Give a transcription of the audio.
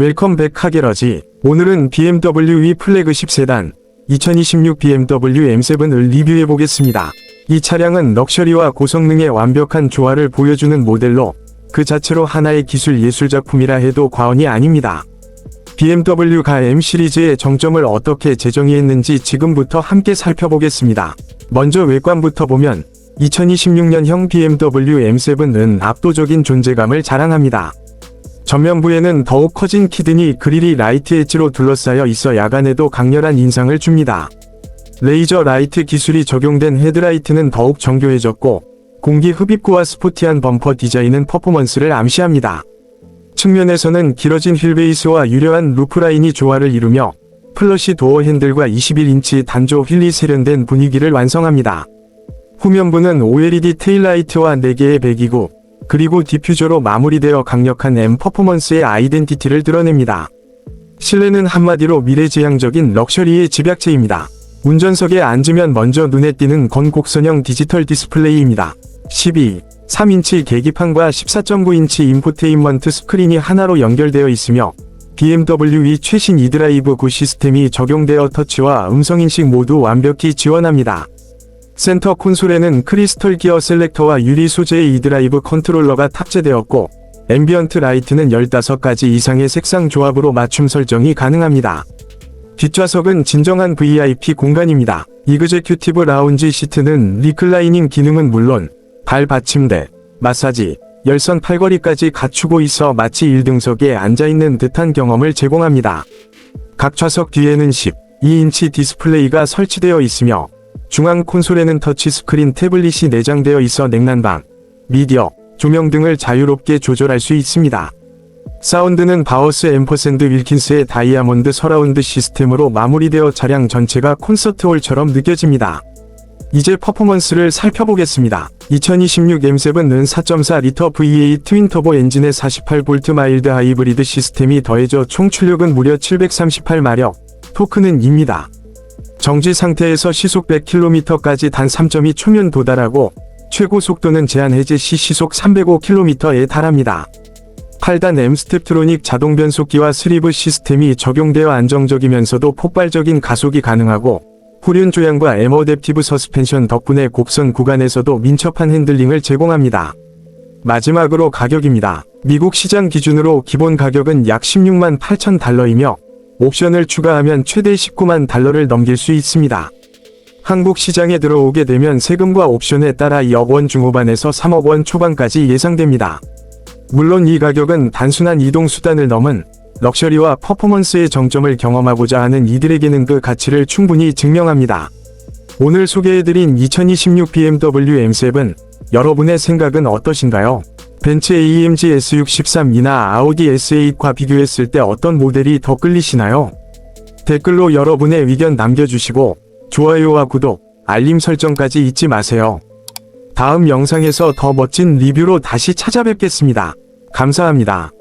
웰컴 백 카게러지. 오늘은 BMW E 플래그십 세단 2026 BMW M7을 리뷰해 보겠습니다. 이 차량은 럭셔리와 고성능의 완벽한 조화를 보여주는 모델로 그 자체로 하나의 기술 예술 작품이라 해도 과언이 아닙니다. BMW가 M 시리즈의 정점을 어떻게 재정의했는지 지금부터 함께 살펴보겠습니다. 먼저 외관부터 보면 2026년형 BMW M7은 압도적인 존재감을 자랑합니다. 전면부에는 더욱 커진 키드니 그릴이 라이트 엣지로 둘러싸여 있어 야간에도 강렬한 인상을 줍니다. 레이저 라이트 기술이 적용된 헤드라이트는 더욱 정교해졌고 공기 흡입구와 스포티한 범퍼 디자인은 퍼포먼스를 암시합니다. 측면에서는 길어진 휠베이스와 유려한 루프라인이 조화를 이루며 플러시 도어 핸들과 21인치 단조 휠이 세련된 분위기를 완성합니다. 후면부는 OLED 테일라이트와 4개의 배기구, 그리고 디퓨저로 마무리되어 강력한 M 퍼포먼스의 아이덴티티를 드러냅니다. 실내는 한마디로 미래지향적인 럭셔리의 집약체입니다. 운전석에 앉으면 먼저 눈에 띄는 건곡선형 디지털 디스플레이입니다. 12, 3인치 계기판과 14.9인치 인포테인먼트 스크린이 하나로 연결되어 있으며 BMW 최신 이드라이브 9 시스템이 적용되어 터치와 음성인식 모두 완벽히 지원합니다. 센터 콘솔에는 크리스털 기어 셀렉터와 유리 소재의 이드라이브 컨트롤러가 탑재되었고 앰비언트 라이트는 15가지 이상의 색상 조합으로 맞춤 설정이 가능합니다. 뒷좌석은 진정한 VIP 공간입니다. 이그제큐티브 라운지 시트는 리클라이닝 기능은 물론 발 받침대, 마사지, 열선 팔걸이까지 갖추고 있어 마치 1등석에 앉아있는 듯한 경험을 제공합니다. 각 좌석 뒤에는 12인치 디스플레이가 설치되어 있으며 중앙 콘솔에는 터치스크린 태블릿이 내장되어 있어 냉난방, 미디어, 조명 등을 자유롭게 조절할 수 있습니다. 사운드는 바우스 앰퍼샌드 윌킨스의 다이아몬드 서라운드 시스템으로 마무리되어 차량 전체가 콘서트홀처럼 느껴집니다. 이제 퍼포먼스를 살펴보겠습니다. 2026 M7은 4.4리터 V8 트윈터보 엔진의 48V 마일드 하이브리드 시스템이 더해져 총 출력은 무려 738마력, 토크는 2입니다. 정지 상태에서 시속 100km까지 단 3.2 초면 도달하고 최고 속도는 제한 해제 시 시속 305km에 달합니다. 8단 M 스텝트로닉 자동 변속기와 스리브 시스템이 적용되어 안정적이면서도 폭발적인 가속이 가능하고 후륜 조향과 M 어댑티브 서스펜션 덕분에 곡선 구간에서도 민첩한 핸들링을 제공합니다. 마지막으로 가격입니다. 미국 시장 기준으로 기본 가격은 약 16만 8천 달러이며 옵션을 추가하면 최대 19만 달러를 넘길 수 있습니다. 한국 시장에 들어오게 되면 세금과 옵션에 따라 2억 원 중후반에서 3억 원 초반까지 예상됩니다. 물론 이 가격은 단순한 이동 수단을 넘은 럭셔리와 퍼포먼스의 정점을 경험하고자 하는 이들에게는 그 가치를 충분히 증명합니다. 오늘 소개해드린 2026 BMW M7 여러분의 생각은 어떠신가요? 벤츠 AMG S63이나 아우디 S8과 비교했을 때 어떤 모델이 더 끌리시나요? 댓글로 여러분의 의견 남겨주시고 좋아요와 구독, 알림 설정까지 잊지 마세요. 다음 영상에서 더 멋진 리뷰로 다시 찾아뵙겠습니다. 감사합니다.